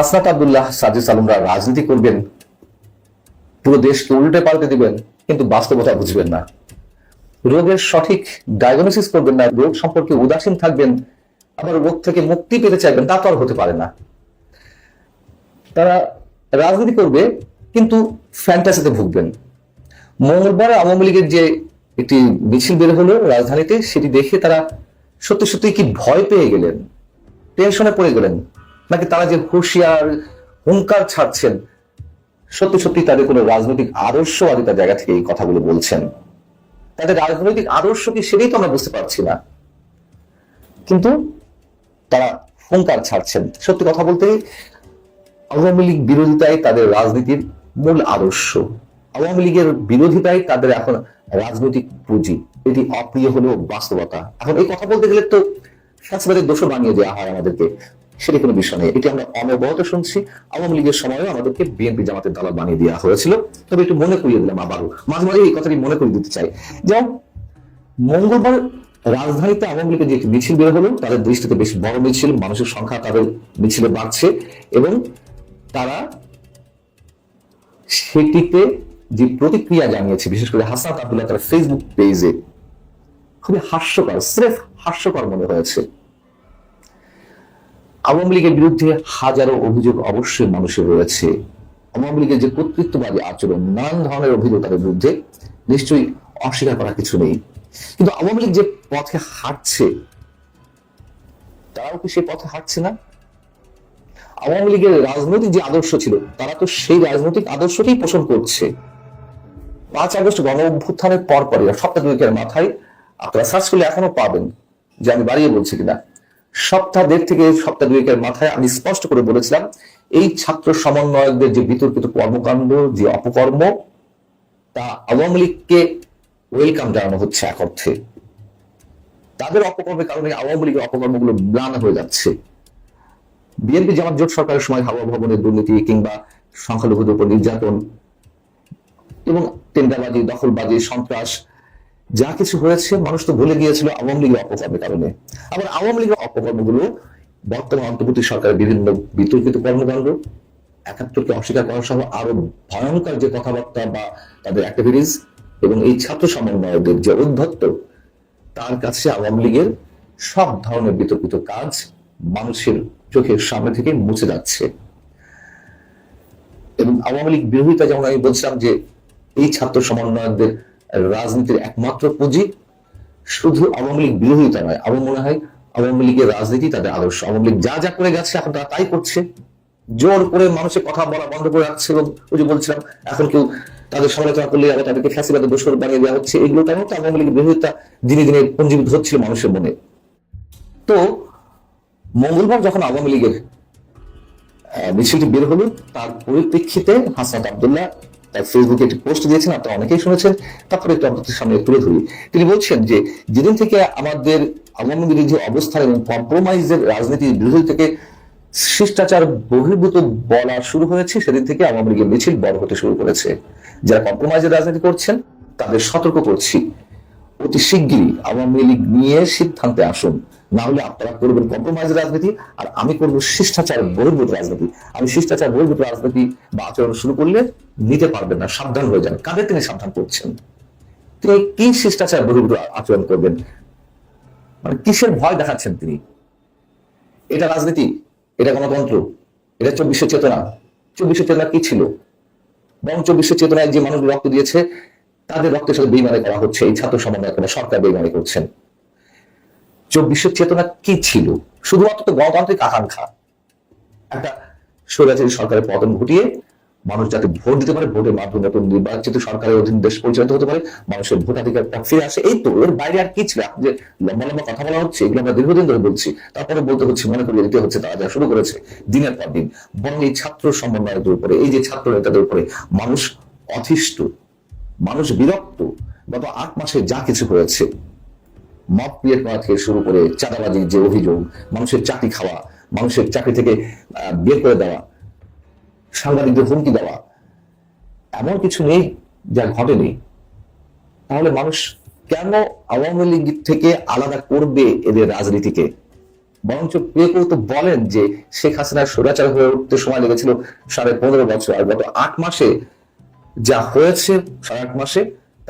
হাসনাত আবদুল্লাহ সাজিদ আলমরা রাজনীতি করবেন। পুরো দেশকে উল্টে পাল্টে দিবেন, কিন্তু বাস্তবতা বুঝবেন না। রোগের সঠিক ডায়াগনোসিস করবেন না, রোগ সম্পর্কে উদাসীন থাকবেন, আবার রোগ থেকে মুক্তি পেতে চাইবেন, তা তো আর হতে পারে না। তারা রাজনীতি করবে, কিন্তু ফ্যান্টাসিতে ভুগবেন। মঙ্গলবার আওয়ামী লীগের যে একটি মিছিল বের হলো রাজধানীতে, সেটি দেখে তারা সত্যি সত্যি কি ভয় পেয়ে গেলেন টেনশনে পড়ে গেলেন। নাকি তারা যে হুঁশিয়ার, হুঙ্কার ছাড়ছেন, সত্যি সত্যি তাদের কোনো রাজনৈতিক আদর্শবাদিতার জায়গা থেকে এই কথাগুলো বলছেন। তাদের রাজনৈতিক আদর্শ কি সেটাই তো আমরা বুঝতে পারছি না। কিন্তু তারা হুঙ্কার ছাড়ছেন। সত্যি কথা বলতে আওয়ামী লীগ বিরোধিতাই তাদের রাজনীতির মূল আদর্শ। আওয়ামী লীগের বিরোধিতাই তাদের এখন রাজনৈতিক পুঁজি। এটি অপ্রিয় হলেও বাস্তবতা। এখন এই কথা বলতে গেলে তো ফ্যাসবাদের দোষ বানিয়ে দেওয়া হয় আমাদেরকে। সেটা কোনো বিষয় নেই এটি আমরা অনবরত শুনছি। আওয়ামী লীগের সময়ও আমাদেরকে বিএনপি জামাতের দালাল বানিয়ে দেওয়া হয়েছিল। তবে একটু মনে করিয়ে দিলাম আবারও। মাঝে মাঝে এই কথাটি মনে করিয়ে দিতে চাই। যেমন মঙ্গলবার রাজধানীতে আওয়ামী লীগের যে মিছিল বের হলো, তাদের দৃষ্টিতে বেশ বড় মিছিল। মানুষের সংখ্যা তাদের মিছিলে বাড়ছে এবং তারা সেটিতে যে প্রতিক্রিয়া জানিয়েছে, বিশেষ করে হাসান আব্দুল্লাহ তার ফেসবুক পেজে খুবই হাস্যকর, স্রেফ হাস্যকর মনে হয়েছে। আওয়ামী লীগের বিরুদ্ধে হাজারো অভিযোগ অবশ্যই মানুষের রয়েছে। আওয়ামী লীগের যে কর্তৃত্ববাদী আচরণ, নানান ধরনের অভিযোগ তাদের বিরুদ্ধে নিশ্চয়ই অস্বীকার করা কিছু নেই। কিন্তু আওয়ামী লীগ যে পথে হাঁটছে, তারাও কি সেই পথে হাঁটছে না? আওয়ামী লীগের রাজনৈতিক যে আদর্শ ছিল, তারা তো সেই রাজনৈতিক আদর্শকেই পোষণ করছে। পাঁচ আগস্ট গণ অভ্যুত্থানের পর পরই সপ্তাহ দুয়েকের মাথায় আপনারা সার্চ করলে এখনও পাবেন যে আমি বাড়িয়ে বলছি কিনা। সপ্তাহ দেড় থেকে সপ্তাহ দুয়েকের মাথায় আমি স্পষ্ট করে বলেছিলাম, এই ছাত্র সমন্বয়কদের যে বিতর্কিত কর্মকাণ্ড, যে অপকর্ম, তা আওয়ামী লীগকে ওয়েলকাম জানানো হচ্ছে এক অর্থে। তাদের অপকর্মের কারণে আওয়ামী লীগের অপকর্মগুলো ম্লান হয়ে যাচ্ছে। বিএনপি জামাত জোট সরকারের সময় হাওয়া ভবনের দুর্নীতি কিংবা সংখ্যালঘুদের উপর নির্যাতন এবং টেন্ডারবাজি, দখলবাজি, সন্ত্রাস যা কিছু হয়েছে, মানুষ তো ভুলে গিয়েছিল আওয়ামী লীগের অপকর্মের কারণে। আবার আওয়ামী লীগের অপকর্মগুলো বর্তমান অন্তর্বর্তী সরকারের বিভিন্ন বিতর্কিত কর্মকাণ্ড, একাত্তরকে অস্বীকার করা সহ আরও ভয়ঙ্কর যে কথাবার্তা বা তাদের অ্যাক্টিভিটিস এবং এই ছাত্র সমন্বয়কদের যে উদ্ধত্ত তার কাছে আওয়ামী লীগের সব ধরনের বিতর্কিত কাজ মানুষের চোখের সামনে থেকে মুছে যাচ্ছে। এবং আওয়ামী লীগ বিরোধিতা, যেমন আমি বলছিলাম যে এই ছাত্র সমন্বয়কদের রাজনীতির একমাত্র পুঁজি শুধু আওয়ামী লীগ বিরোধিতা নয়। আমার মনে হয় আওয়ামী লীগের রাজনীতি, তাদের আদর্শ। আওয়ামী লীগ যা যা করে গেছে, এখন তারা তাই করছে। জোর করে মানুষের কথা বলা বন্ধ করে রাখছে এবং ওই যে বলছিলাম, এখন কেউ তাদের সমালোচনা করলে আবার তাদেরকে ফ্যাসিবাদের দোষর বানিয়ে দেওয়া হচ্ছে, এগুলো তেমন তো আওয়ামী লীগের বিরোধিতা দিনে দিনে পঞ্জীভূত হচ্ছিল মানুষের মনে। তো মঙ্গলবার যখন আওয়ামী লীগের মিছিলটি বের হলো, তার পরিপ্রেক্ষিতে হাসনাত আবদুল্লাহ তার ফেসবুকে একটি পোস্ট দিয়েছেন, আপনারা অনেকেই শুনেছেন, তারপরে একটু আপনাদের সামনে তুলে ধরি। তিনি বলছেন যে, যেদিন থেকে আমাদের আওয়ামী বিরোধী অবস্থান এবং কম্প্রোমাইজের রাজনীতির বিরোধী থেকে শিষ্টাচার বহির্ভূত বলা শুরু হয়েছে, সেদিন থেকে আওয়ামী লীগের মিছিল বড় হতে শুরু করেছে। যারা কম্প্রোমাইজের রাজনীতি করছেন, তাদের সতর্ক করছি। অতি শিগগিরই আওয়ামী লীগ নিয়ে সিদ্ধান্তে আসুন। না হলে আপনারা করবেন কম্প্রোমাইজ রাজনীতি, আর আমি করব শিষ্টাচার বহির্ভূত রাজনীতি। আমি শিষ্টাচার বহির্ভূত রাজনীতি বা আচরণ শুরু করলে নিতে পারবেন না, সাবধান হয়ে যান। কাদের তিনি সাবধান করছেন? তিনি কি শিষ্টাচার বহির্ভূত আচরণ করবেন? মানে কিসের ভয় দেখাচ্ছেন তিনি? এটা রাজনীতি, এটা গণতন্ত্র, এটা চব্বিশের চেতনা। চব্বিশের চেতনা কি ছিল? বরং চব্বিশের চেতনায় যে মানুষ রক্ত দিয়েছে, তাদের রক্তের সাথে বেইমানি করা হচ্ছে, এই ছাত্র সমন্বয় করে সরকার বেইমানি করছেন। চব্বিশের চেতনা কি ছিল? শুধুমাত্র তো গণতান্ত্রিক আকাঙ্ক্ষা। একটা স্বৈরাচারী সরকারের পতন ঘটিয়ে মানুষ যাতে ভোট দিতে পারে, ভোটের মাধ্যমে নতুন নির্বাচিত সরকারের অধীন দেশ পরিচালিত হতে পারে, মানুষের ভোটাধিকার ফিরে আসে। এই তো, এর বাইরে আর কি ছিল? যে লম্বা লম্বা কথা বলা হচ্ছে, এগুলো আমরা দীর্ঘদিন ধরে বলছি। তারপরে বলতে হচ্ছে, মনে করিয়ে দিতে হচ্ছে তারা যা শুরু করেছে, দিনের পর দিন। বরং এই ছাত্র সমন্বয়কদের উপরে, এই যে ছাত্র নেতাদের উপরে মানুষ অথিষ্ঠ, মানুষ বিরক্ত। গত আট মাসে যা কিছু হয়েছে মদ ক্রিয়েট করা থেকে শুরু করে চাঁদাবাজির যে অভিযোগ, মানুষের চাকরি খাওয়া, মানুষের চাকরি থেকে বের করে দেওয়া, সাংবাদিকদের হুমকি দেওয়া, এমন কিছু নেই যা ঘটেনি। তাহলে মানুষ কেন আওয়ামী লীগ থেকে আলাদা করবে এদের রাজনীতিকে? বরঞ্চ কেউ তো বলেন যে শেখ হাসিনার স্বৈরাচার হয়ে উঠতে সময় লেগেছিল সাড়ে পনেরো বছর, আর গত আট মাসে যা হয়েছে, সাড়ে আট মাসে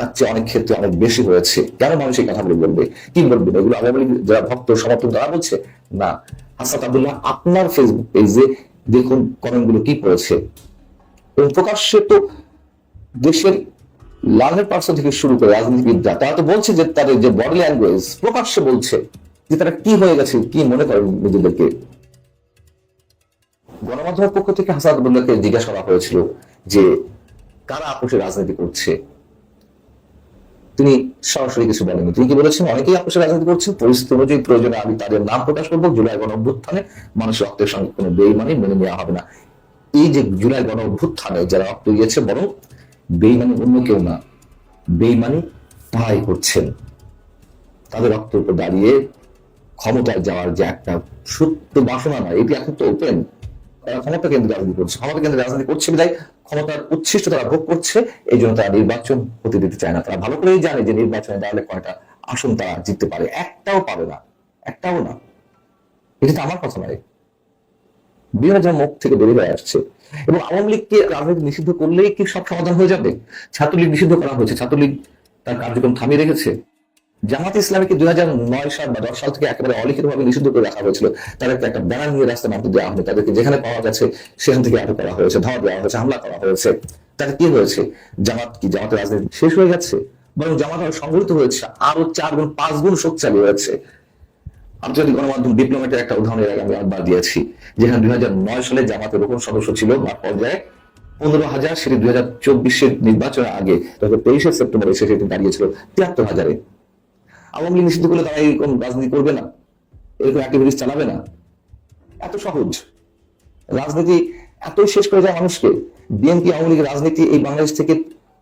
তার চেয়ে অনেক ক্ষেত্রে অনেক বেশি হয়েছে কেন মানুষ এই কথাগুলো বলবে? কি বলবেন এগুলো আওয়ামী লীগ যারা ভক্ত সমর্থন তারা বলছে? না। হাসান আবদুল্লাহ আপনার ফেসবুক পেজে দেখুন কমেন্টগুলো কি এবং প্রকাশ্যে তো দেশের লার্নের পার্সন থেকে শুরু করে রাজনীতিবিদরা, তারা তো বলছে যে তাদের যে বডি ল্যাঙ্গুয়েজ প্রকাশ্যে বলছে যে তারা কি হয়ে গেছে, কি মনে করেন নিজেদেরকে? গণমাধ্যমের পক্ষ থেকে হাসান আবদুল্লাহকে জিজ্ঞাসা করা হয়েছিল যে কারা আপোষে রাজনীতি করছে। তিনি সরাসরি কিছু বলেননি। তিনি কি বলেছেন? অনেকেই আপোষে রাজনীতি করছেন। পরিস্থিতি অনুযায়ী প্রয়োজনে আমি তাদের নাম প্রকাশ করব। জুলাই গণ অভ্যুত্থানে মানুষের রক্তের সঙ্গে কোনো বেইমানি মেনে নেওয়া হবে না। এই যে জুলাই গণ অভ্যুত্থানে যারা রক্ত দিয়েছে, বরং বেইমানি অন্য কেউ না, বেইমানি তাই করছেন। তাদের রক্তের উপর দাঁড়িয়ে ক্ষমতায় যাওয়ার যে একটা সত্য বাসনা নয়, এটি এখন তো ওপেন তারা ক্ষমতা কেন্দ্রে রাজনীতি করছে, ক্ষমতা কেন্দ্রে রাজনীতি করছে বিদায় ক্ষমতার উচ্ছিষ্ট তারা ভোগ করছে এই জন্য তারা নির্বাচন হতে দিতে চায় না। তারা ভালো করেই জানে যে নির্বাচনে দাঁড়ালে কয়টা আসন তারা জিততে পারে। একটাও পাবে না, একটাও না। এটা তো আমার কথা নয়। বিভিন্ন জন মুখ থেকে বেরিয়ে আসছে। এবং আওয়ামী লীগকে রাজনীতি নিষিদ্ধ করলেই কি সব সমাধান হয়ে যাবে? ছাত্রলীগ নিষিদ্ধ করা হয়েছে, ছাত্রলীগ তার কার্যক্রম থামিয়ে রেখেছে। জামাত ইসলামীকে দুই হাজার নয় সাল বা দশ সাল থেকে একেবারে অলিখিত ভাবে নিষিদ্ধ করে রাখা হয়েছিল, তাদেরকে একটা ব্যানার নিয়ে রাস্তা নামতে দেওয়া হয়নি। তাদেরকে যেখানে পাওয়া গেছে সেখান থেকে আটক করা হয়েছে, ধাওয়া দেওয়া হয়েছে, হামলা করা হয়েছে। তাতে কি হয়েছে? জামাত কি জামাতের রাজনীতি শেষ হয়ে গেছে? বরং জামাত আরও সংগঠিত হয়েছে, আরও চার গুণ, পাঁচ গুণ শক্তিশালী হয়েছে। আন্তর্জাতিক গণমাধ্যম ডিপ্লোমেটের একটা উদাহরণের আগে আমি একবার দিয়েছি, যেখানে দুই হাজার নয় সালে জামাতের রোপণ সদস্য ছিল বা পর্যায়ে পনেরো হাজার, সেটি দুই হাজার চব্বিশের নির্বাচনের আগে দু তেইশে সেপ্টেম্বর সেটি দাঁড়িয়েছিল তিয়াত্তর হাজারে। আওয়ামী লীগ নিষিদ্ধ করলে তারা এরকম রাজনীতি করবে না, এরকম অ্যাক্টিভিটিস চালাবে না। এত সহজ। রাজনীতি এতই শেষ করে যায় মানুষকে। বিএনপি, আওয়ামী লীগের রাজনীতি এই বাংলাদেশ থেকে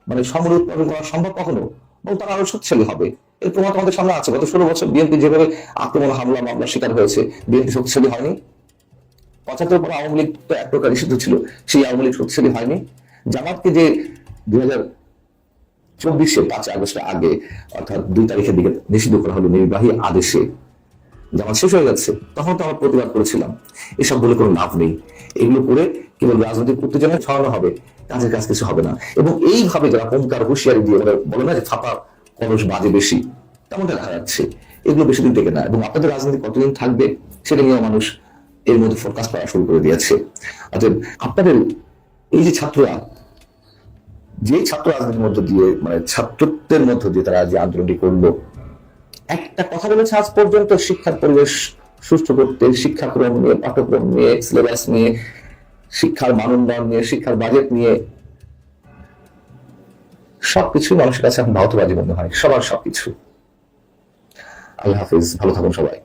মানে সমর উৎপাদন করা সম্ভব কখনো? এবং তারা আরও শক্তিশালী হবে। এর প্রমাণ আমাদের সামনে আছে। গত ষোলো বছর বিএনপি যেভাবে আক্রমণ, হামলা মামলার শিকার হয়েছে, বিএনপি শক্তিশালী হয়নি। পঁচাত্তর পর আওয়ামী লীগ তো এক প্রকার নিষিদ্ধ ছিল। সেই আওয়ামী লীগ শক্তিশালী হয়নি। জামাতকে যে দুই হাজার চব্বিশে পাঁচ আগস্টের আগে, অর্থাৎ দুই তারিখের দিকে নিষিদ্ধ করা হলো নির্বাহী আদেশে। জামাত শেষ হয়ে যাচ্ছে তখন তো আমরা প্রতিবাদ করেছিলাম। এসব বলে কোনো লাভ নেই। এগুলো করে কেবল রাজনৈতিক উত্তেজনা ছড়ানো হবে, কাজের কাজ কিছু হবে না। এবং এইভাবে যারা হুঙ্কার, হুঁশিয়ারি দিয়ে বলে না যে ফাঁপা কলস বাজে বেশি, তেমনটা দেখা যাচ্ছে। এগুলো বেশি দিন থেকে না। এবং আপনাদের রাজনীতি কতদিন থাকবে, সেটা নিয়েও মানুষ এর মধ্যে ফোকাস করা শুরু করে দিয়েছে। অতএব আপনাদের, এই যে ছাত্ররা যে ছাত্র রাজনীতির মধ্য দিয়ে মানে ছাত্রত্বের মধ্য দিয়ে তারা যে আন্দোলনটি করল, একটা কথা বলেছে আজ পর্যন্ত, শিক্ষার পরিবেশ সুষ্ঠু করতে, শিক্ষাক্রম নিয়ে, পাঠ্যক্রম নিয়ে সিলেবাস নিয়ে, শিক্ষার মানোন্নয়ন নিয়ে, শিক্ষার বাজেট নিয়ে সবকিছু মানুষের কাছে এখন ভারতবাজি মনে হয়, সবার সবকিছু। আল্লাহ হাফিজ, ভালো থাকুন সবাই।